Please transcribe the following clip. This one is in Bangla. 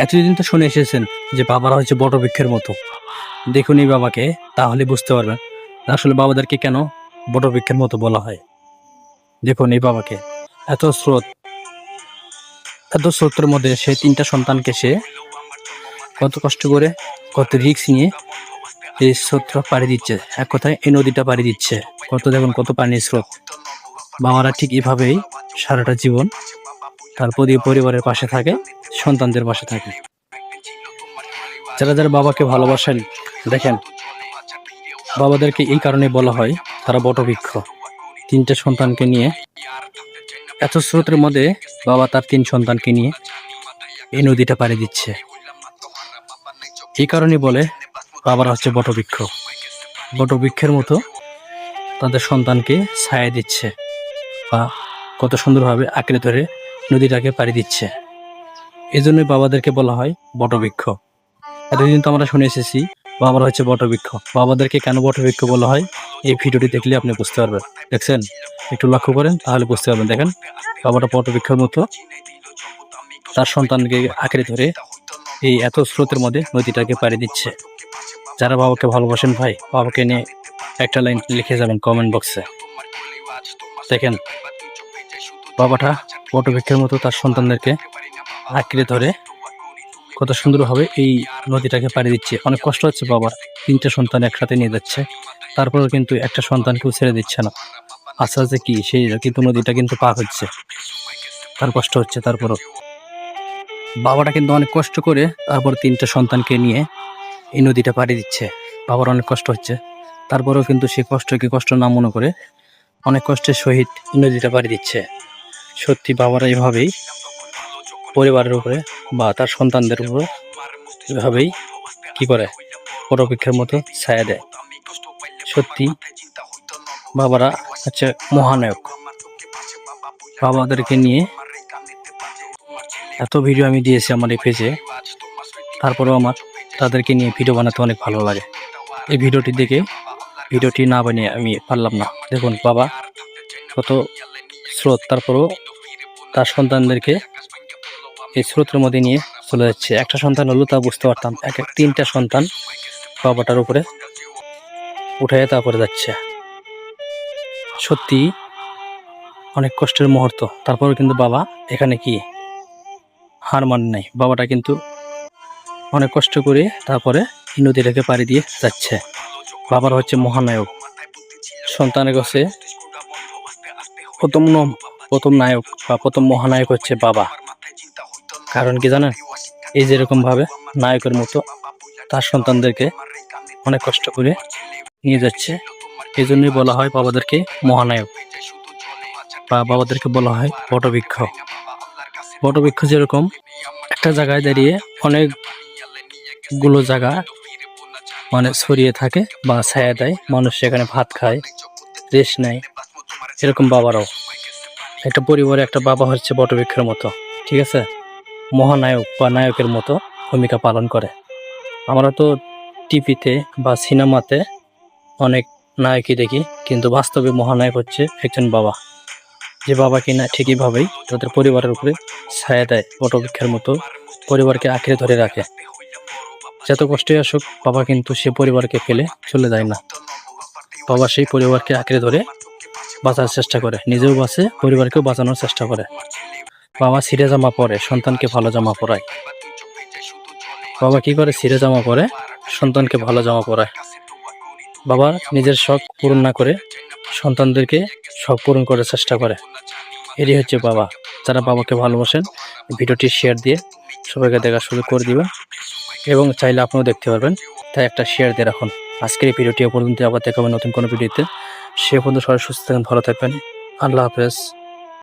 এতদিন তো শুনে এসেছেন যে বাবারা হচ্ছে বটবৃক্ষের মতো। দেখুন এই বাবাকে, তাহলে বুঝতে পারবেন আসলে বাবাদেরকে কেন বটবৃক্ষের মতো বলা হয়। দেখুন এই বাবাকে, এত স্রোত, এত স্রোতের মধ্যে সে তিনটা সন্তানকে সে কত কষ্ট করে, কত রিক্স নিয়ে এই স্রোতটা পাড়ি দিচ্ছে। এক কথায় এই নদীটা পাড়ি দিচ্ছে। কত দেখুন, কত পানির স্রোত। বাবারা ঠিক এভাবেই সারাটা জীবন তার পরি- পরিবারের পাশে থাকে। সন্তানদের পাশে থাকে। যারা যারা বাবাকে ভালোবাসেন, দেখেন, বাবাদেরকে এই কারণে বলা হয়, তারা বটবৃক্ষ। তিনটে সন্তানকে নিয়ে, এত স্রোতের মধ্যে বাবা তার তিন সন্তানকে নিয়ে এই নদীটা পাড়ি দিচ্ছে। এই কারণে বলে, বাবারা হচ্ছে বটবৃক্ষ। বটবৃক্ষের মতো তাদের সন্তানকে ছায়া দিচ্ছে। বা কত সুন্দরভাবে আঁকড়ে ধরে নদীটাকে পাড়ি দিচ্ছে। এই জন্যই বাবাদেরকে বলা হয় বটবৃক্ষ। এতদিন তো আমরা শুনে এসেছি, বাবারা হচ্ছে বটবৃক্ষ। বাবাদেরকে কেন বটবৃক্ষ বলা হয়? এই ভিডিওটি দেখলে আপনি বুঝতে পারবেন। দেখছেন? একটু লক্ষ্য করেন, তাহলে বুঝতে পারবেন। দেখেন, বাবাটা বটবৃক্ষের মতো। তার সন্তানকে আঁকড়ে ধরে এই এত স্রোতের মধ্যে নদীটাকে পাড়ি দিচ্ছে। যারা বাবাকে ভালোবাসেন ভাই, বাবাকে নিয়ে একটা লাইন লিখে যাবেন কমেন্ট বক্সে দেখেন, বাবাটা বটবৃক্ষের মতো তার সন্তানদেরকে আঁকড়ে ধরে। কত সুন্দরভাবে এই নদীটাকে পাড়ি দিচ্ছে। অনেক কষ্ট হচ্ছে বাবার। তিনটে সন্তান একসাথে নিয়ে যাচ্ছে। তারপরেও কিন্তু একটা সন্তানকেও ছেড়ে দিচ্ছে না। আস্তে আস্তে কি? সেই কিন্তু নদীটা কিন্তু পাক হচ্ছে। তার কষ্ট হচ্ছে তারপরও। বাবাটা কিন্তু অনেক কষ্ট করে তারপর তিনটে সন্তানকে নিয়ে এই নদীটা পাড়ি দিচ্ছে। বাবার অনেক কষ্ট হচ্ছে। তারপরেও কিন্তু সে কষ্টকে কষ্ট না মনে করে অনেক কষ্টের সহিত নদীটা পাড়ি দিচ্ছে। সত্যি বাবারা এভাবেই পরিবারের উপরে বা তার সন্তানদের উপরে এভাবেই কি করে? পরপেক্ষের মতো ছায়া দেয়। সত্যি, বাবারা হচ্ছে মহানায়ক। বাবাদেরকে নিয়ে এত ভিডিও আমি দিয়েছি আমার এই পেজে। তারপরেও আমার তাদেরকে নিয়ে ভিডিও বানাতে অনেক ভালো লাগে। এই ভিডিওটি দেখে ভিডিওটি না বানিয়ে আমি পারলাম না। দেখুন, বাবা কত স্রোত। তারপরেও তার সন্তানদেরকে এই স্রোতের মধ্যে নিয়ে চলে যাচ্ছে। একটা সন্তান হলো, তা বুঝতে পারতাম। এক এক তিনটা সন্তান বাবাটার উপরে উঠে তারপরে যাচ্ছে। সত্যি অনেক কষ্টের মুহূর্ত। তারপরে কিন্তু বাবা এখানে কি হার মান নাই। বাবাটা কিন্তু অনেক কষ্ট করে তারপরে নদীটাকে পাড়ি দিয়ে যাচ্ছে। বাবার হচ্ছে মহানায়ক। সন্তানের কাছে প্রথম প্রথম নায়ক বা প্রথম মহানায়ক হচ্ছে বাবা। কারণ কি জানেন? এই যেরকম ভাবে নায়কের মতো তার সন্তানদেরকে অনেক কষ্ট করে নিয়ে যাচ্ছে। এই জন্যই বলা হয় বাবাদেরকে মহানায়ক বা বাবাদেরকে বলা হয় বটবৃক্ষ। বটবৃক্ষ যেরকম একটা জায়গায় দাঁড়িয়ে অনেকগুলো জায়গা মানে ছড়িয়ে থাকে বা ছায়া দেয়, মানুষ সেখানে ভাত খায়, রেস্ট নেয়, এরকম বাবারাও। একটা পরিবারে একটা বাবা হচ্ছে বটবৃক্ষের মতো, ঠিক আছে? মহানায়ক বা নায়কের মতো ভূমিকা পালন করে। আমরা তো টিভিতে বা সিনেমাতে অনেক নায়কই দেখি, কিন্তু বাস্তবে মহানায়ক হচ্ছে একজন বাবা। যে বাবা কিনা ঠিকইভাবেই তাদের পরিবারের উপরে ছায়া দেয় বটবৃক্ষের মতো পরিবারকে আঁকড়ে ধরে রাখে। যত কষ্টই আসুক, বাবা কিন্তু সে পরিবারকে ফেলে চলে যায় না। বাবা সেই পরিবারকে আঁকড়ে ধরে বাঁচার চেষ্টা করে, নিজেও বাঁচে, পরিবারকেও বাঁচানোর চেষ্টা করে। বাবা ছিঁড়ে জামা পরে, সন্তানকে ভালো জামা পরায়। বাবা কি করে ছিঁড়ে জামা পরে? সন্তানকে ভালো জামা পরায়। বাবা নিজের শখ পূরণ না করে সন্তানদেরকে শখ পূরণ করার চেষ্টা করে। এরই হচ্ছে বাবা। যারা বাবাকে ভালোবাসেন, ভিডিওটি শেয়ার দিয়ে সবাইকে দেখা শুরু করে দিবেন। এবং চাইলে আপনিও দেখতে পারবেন। তাই একটা শেয়ার দিয়ে রাখুন। আজকের এই ভিডিওটি পর্যন্ত আবার দেখাবেন নতুন কোনো ভিডিওতে। সে পর্যন্ত সবাই সুস্থ থাকেন ভালো থাকবেন। আল্লাহ হাফেজ।